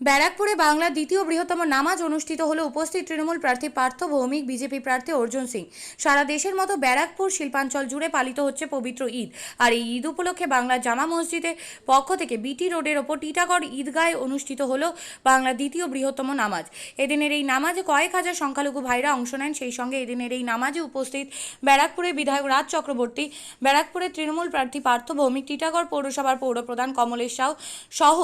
ব্যারাকপুরে বাংলার দ্বিতীয় বৃহত্তম নামাজ অনুষ্ঠিত হলে উপস্থিত তৃণমূল প্রার্থী পার্থ ভৌমিক, বিজেপি প্রার্থী অর্জুন সিং। সারা দেশের মতো ব্যারাকপুর শিল্পাঞ্চল জুড়ে পালিত হচ্ছে পবিত্র ঈদ। আর এই ঈদ উপলক্ষে বাংলার জামা মসজিদের পক্ষ থেকে বিটি রোডের ওপর টিটাগড় ঈদগাহে অনুষ্ঠিত হলো বাংলার দ্বিতীয় বৃহত্তম নামাজ। এদিনের এই নামাজে কয়েক হাজার সংখ্যালঘু ভাইরা অংশ নেন। সেই সঙ্গে এদিনের এই নামাজে উপস্থিত ব্যারাকপুরের বিধায়ক রাজ চক্রবর্তী, ব্যারাকপুরের তৃণমূল প্রার্থী পার্থ ভৌমিক, টিটাগড় পৌরসভার পৌরপ্রধান কমলেশ সাউ সহ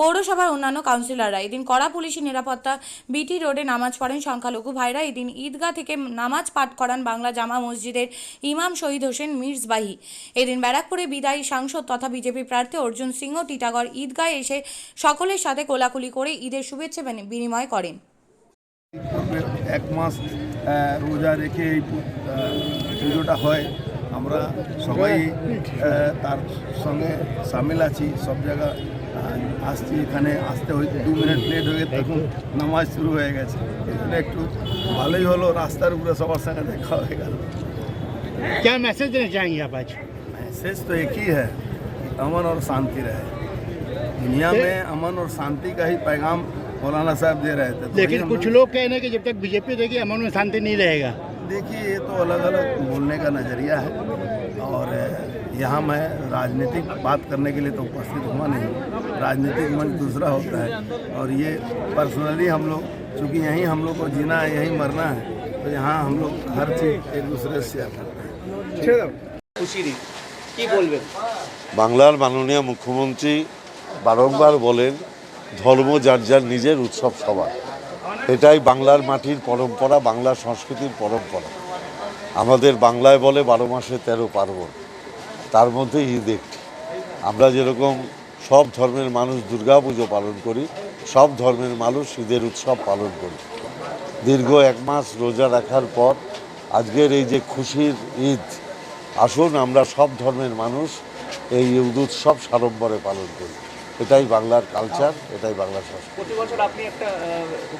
পৌরসভার অন্যান্য কাউন্সিলররা এদিন কড়া পুলিশি নিরাপত্তা, বিটি রোডে নামাজ পড়েন সংখ্যালঘু ভাইরা। এদিন ঈদগাহ থেকে নামাজ পাঠ করান বাংলা জামা মসজিদের ইমাম শহীদ হোসেন মির্জবাহি। এদিন ব্যারাকপুরে বিদায়ী সাংসদ তথা বিজেপি প্রার্থী অর্জুন সিংহ টিটাগড় ঈদগাহে এসে সকলের সাথে কোলাকুলি করে ঈদের শুভেচ্ছা বিনি- বিনিময় করেন। এক মাস রোজা রেখে এই পুজোটা হয়। আমরা সবাই তার সঙ্গে সামিল আছি, সব জায়গা আসছি এখানে আসতে হয়তো দু মিনিট লেট হয়ে তখন নামাজ শুরু হয়ে গেছে এই জন্য একটু ভালোই হলো রাস্তার উপরে সবার সঙ্গে দেখা হয়ে গেল क्या मैसेज देना चाहेंगे आप आज मैसेज तो एक ही है कि अमन और शांति रहे दुनिया में अमन और शांति का ही पैगाम मौलाना साहब दे रहे थे तो वही लेकिन हम कुछ लोग- लोग कह रहे हैं कि जब तक बीजेपी देगी अमन में शांति नहीं रहेगा देखिए ये तो अलग अलग बोलने का नज़रिया है और यहाँ मैं राजनीतिक बात करने के लिए तो उपस्थित हुआ नहीं राजनीतिक मंच दूसरा होता है और ये पर्सनली हम लोग चूँकि यहीं हम लोग को जीना है यहीं मरना है तो यहाँ हम लोग हर चीज़ एक दूसरे से शेयर करते हैं খুশির ঈদ কি বলবেন বাংলার মাননীয় মুখ্যমন্ত্রী বারংবার বলেন ধর্ম যার যার নিজের উৎসব সবার এটাই বাংলার মাটির পরম্পরা বাংলার সংস্কৃতির পরম্পরা আমাদের বাংলায় বলে বারো মাসে তেরো পার্বণ তার মধ্যে ঈদ একটি আমরা যেরকম সব ধর্মের মানুষ দুর্গা পুজো পালন করি সব ধর্মের মানুষ ঈদের উৎসব পালন করি। দীর্ঘ এক মাস রোজা রাখার পর আজকের এই যে খুশির ঈদ আসুন আমরা সব ধর্মের মানুষ এই ঈদ উৎসব সাড়ম্বরে পালন করি। এটাই বাংলার কালচার এটাই বাংলার সংস্কৃতি। প্রতি বছর আপনি একটা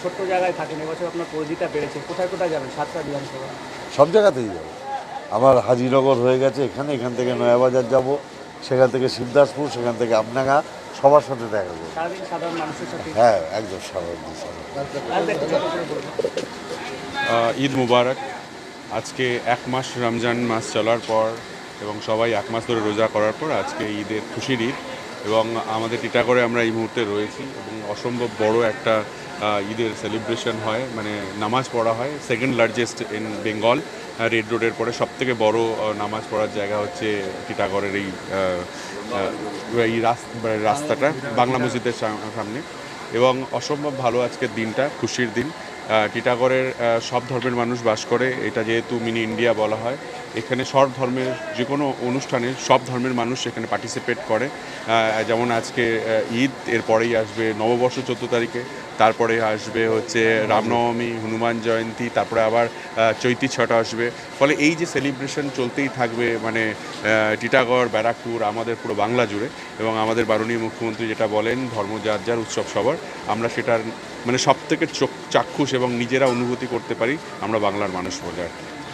ছোট্ট জায়গায় থাকেন এবছর আপনার পরিধিটা বেড়েছে কোথায় কোথায় যাবেন? সাতটা বিধানসভা। সব জায়গাতেই যাব। আমার হাজিনগর হয়ে গেছে এখানে এখান থেকে নয়াবাজার যাব সেখান থেকে শিবদাসপুর সেখান থেকে আপনাগা সবার সাথে দেখা করব। সাধারণ সাথে? হ্যাঁ একদম আহ, ঈদ মুবারক। আজকে এক মাস রমজান মাস চলার পর এবং সবাই এক মাস ধরে রোজা করার পর আজকে ঈদের খুশির ঈদ এবং আমাদের টিটাগড়ে আমরা এই মুহূর্তে রয়েছি এবং অসম্ভব বড় একটা ঈদের সেলিব্রেশন হয়। মানে নামাজ পড়া হয় second largest in Bengal red রোডের পরে সবথেকে বড় নামাজ পড়ার জায়গা হচ্ছে টিটাগড়ের এই এই মানে রাস্তাটা, বাংলা মসজিদের সাম- সামনে। এবং অসম্ভব ভালো আজকের দিনটা, খুশির দিন। টিটাগড়ের সব ধর্মের মানুষ বাস করে। এটা যেহেতু মিনি ইন্ডিয়া বলা হয় এখানে সব ধর্মের যে কোনো অনুষ্ঠানে সব ধর্মের মানুষ এখানে পার্টিসিপেট করে যেমন আজকে ঈদ, এরপরেই আসবে নববর্ষ চোদ্দ তারিখে, তারপরে আসবে হচ্ছে রামনবমী, হনুমান জয়ন্তী, তারপরে আবার চৈতি ছটা আসবে ফলে এই যে সেলিব্রেশন চলতেই থাকবে মানে টিটাগড়, ব্যারাকপুর, আমাদের পুরো বাংলা জুড়ে, এবং আমাদের মাননীয় মুখ্যমন্ত্রী যেটা বলেন ধর্ম যার যার উৎসব সবার, আমরা সেটার মানে সব থেকে চোখ চাক্ষুষ এবং নিজেরা অনুভূতি করতে পারি, আমরা বাংলার মানুষ বলে আর কি।